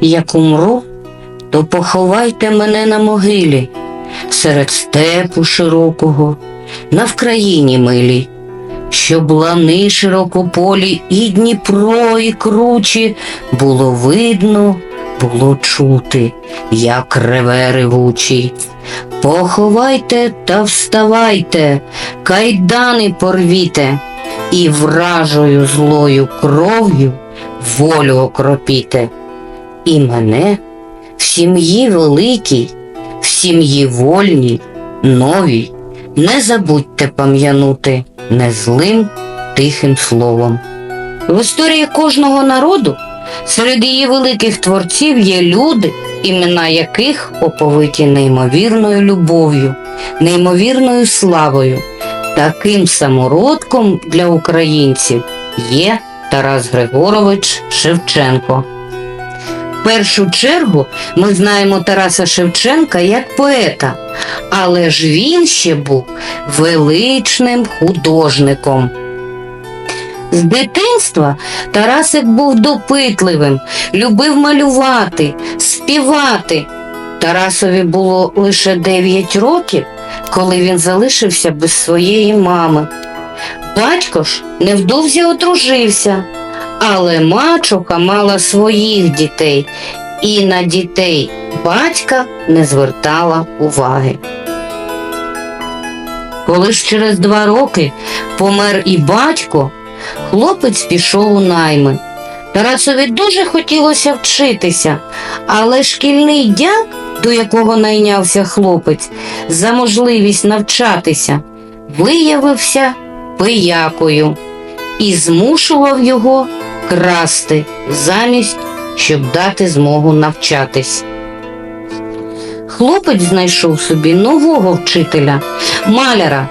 Як умру, то поховайте мене на могилі, серед степу широкого, на Вкраїні милій, щоб лани широкополі і Дніпро, і кручі було видно, було чути, як реве ревучий. Поховайте та вставайте, кайдани порвіте, і вражою злою кров'ю волю окропіте. І мене в сім'ї великій, в сім'ї вольній, новій, не забудьте пам'янути незлим тихим словом. В історії кожного народу серед її великих творців є люди, імена яких оповиті неймовірною любов'ю, неймовірною славою. Таким самородком для українців є Тарас Григорович Шевченко. В першу чергу ми знаємо Тараса Шевченка як поета, але ж він ще був величним художником. З дитинства Тарасик був допитливим, любив малювати, співати. Тарасові було лише 9 років, коли він залишився без своєї мами. Батько ж невдовзі одружився, але мачуха мала своїх дітей і на дітей батька не звертала уваги. Коли ж через два роки помер і батько, хлопець пішов у найми. Тарасові дуже хотілося вчитися, але шкільний дяк, до якого найнявся хлопець, за можливість навчатися, виявився пиякою і змушував його красти замість, щоб дати змогу навчатись. Хлопець знайшов собі нового вчителя, маляра,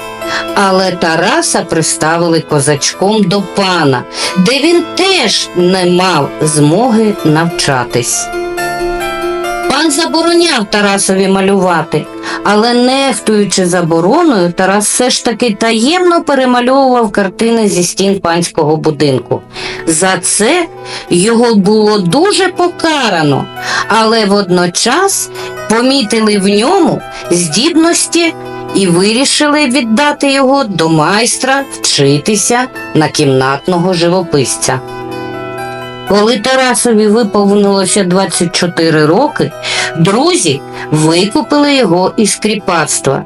але Тараса приставили козачком до пана, де він теж не мав змоги навчатись. Пан забороняв Тарасові малювати, але нехтуючи забороною, Тарас все ж таки таємно перемальовував картини зі стін панського будинку. За це його було дуже покарано, але водночас помітили в ньому здібності і вирішили віддати його до майстра вчитися на кімнатного живописця. Коли Тарасові виповнилося 24 роки, друзі викупили його із кріпацтва,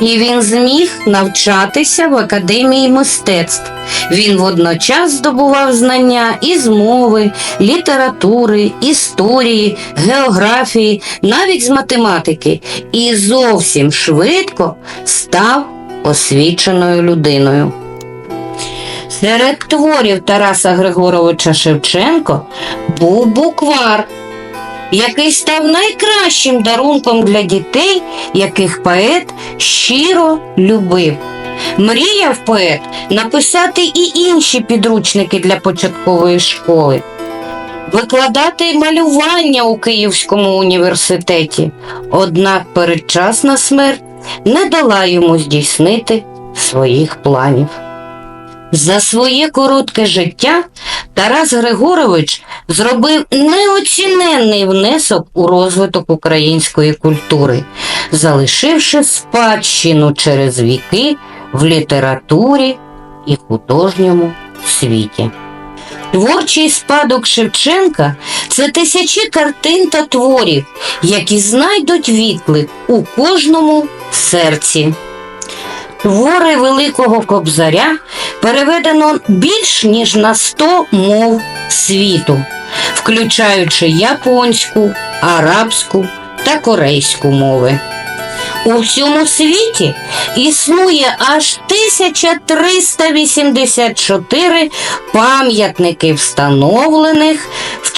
і він зміг навчатися в академії мистецтв. Він водночас здобував знання із мови, літератури, історії, географії, навіть з математики, і зовсім швидко став освіченою людиною. Серед творів Тараса Григоровича Шевченко був буквар, який став найкращим дарунком для дітей, яких поет щиро любив. Мріяв поет написати і інші підручники для початкової школи, викладати малювання у Київському університеті. Однак передчасна смерть не дала йому здійснити своїх планів. За своє коротке життя Тарас Григорович зробив неоціненний внесок у розвиток української культури, залишивши спадщину через віки в літературі і художньому світі. Творчий спадок Шевченка це тисячі картин та творів, які знайдуть відклик у кожному серці. Твори Великого Кобзаря переведено більш ніж на 100 мов світу, включаючи японську, арабську та корейську мови. У всьому світі існує аж 1384 пам'ятники, встановлених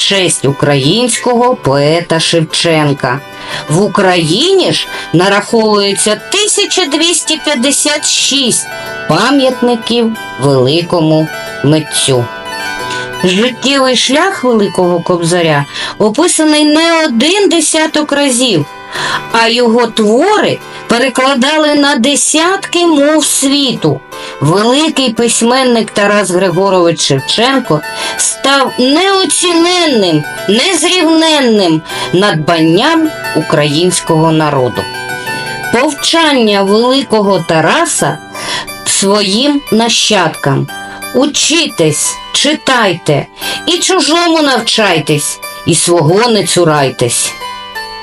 честь українського поета Шевченка. В Україні ж нараховується 1256 пам'ятників великому митцю. Життєвий шлях Великого Кобзаря описаний не один десяток разів, а його твори перекладали на десятки мов світу. великий письменник Тарас Григорович Шевченко став неоціненним, незрівненним надбанням українського народу. Повчання великого Тараса своїм нащадкам. Учітесь, читайте, і чужому навчайтесь, і свого не цурайтесь.